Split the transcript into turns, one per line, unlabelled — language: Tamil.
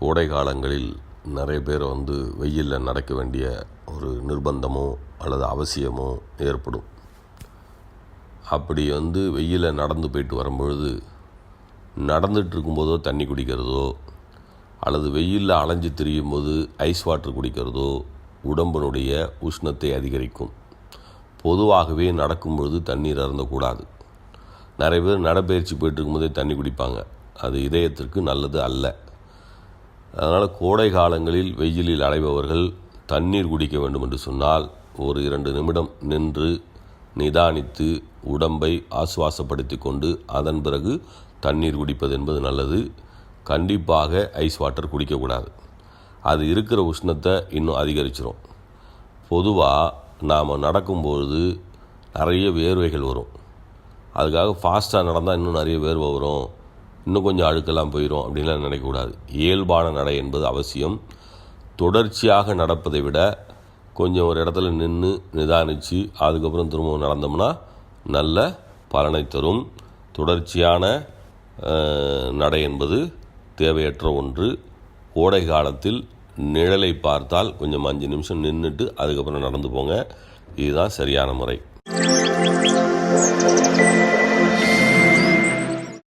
கோடை காலங்களில் நிறைய பேர் வந்து வெயிலில் நடக்க வேண்டிய ஒரு நிர்பந்தமோ அல்லது அவசியமோ ஏற்படும். அப்படி வந்து வெயிலில் நடந்து போயிட்டு வரும்பொழுது நடந்துட்டு இருக்கும்போதோ தண்ணி குடிக்கிறதோ அல்லது வெயிலில் அலைஞ்சு திரியும் போது ஐஸ் வாட்டர் குடிக்கிறதோ உடம்பினுடைய உஷ்ணத்தை அதிகரிக்கும். பொதுவாகவே நடக்கும்பொழுது தண்ணீர் அருந்தக்கூடாது. நிறைய பேர் நடைப்பயிற்சி போயிட்டுருக்கும் இருக்கும்போதே தண்ணி குடிப்பாங்க. அது இதயத்திற்கு நல்லது அல்ல. அதனால் கோடை காலங்களில் வெயிலில் அலைபவர்கள் தண்ணீர் குடிக்க வேண்டும் என்று சொன்னால் ஒரு இரண்டு நிமிடம் நின்று நிதானித்து உடம்பை ஆசுவாசப்படுத்தி கொண்டு அதன் பிறகு தண்ணீர் குடிப்பது என்பது நல்லது. கண்டிப்பாக ஐஸ் வாட்டர் குடிக்கக்கூடாது. அது இருக்கிற உஷ்ணத்தை இன்னும் அதிகரிச்சிரும். பொதுவாக நாம் நடக்கும்பொழுது நிறைய வேர்வைகள் வரும். அதுக்காக ஃபாஸ்ட்டாக நடந்தால் இன்னும் நிறைய வேர்வை வரும். இன்னும் கொஞ்சம் அழுக்கெல்லாம் போயிடும் அப்படின்லாம் நினைக்கக்கூடாது. இயல்பான நடை என்பது அவசியம். தொடர்ச்சியாக நடப்பதை விட கொஞ்சம் ஒரு இடத்துல நின்று நிதானித்து அதுக்கப்புறம் திரும்பவும் நடந்தோம்னா நல்ல பலனை தரும். தொடர்ச்சியான நடை என்பது தேவையற்ற ஒன்று. கோடை காலத்தில் நிழலை பார்த்தால் கொஞ்சம் அஞ்சு நிமிஷம் நின்றுட்டு அதுக்கப்புறம் நடந்து போங்க. இதுதான் சரியான முறை.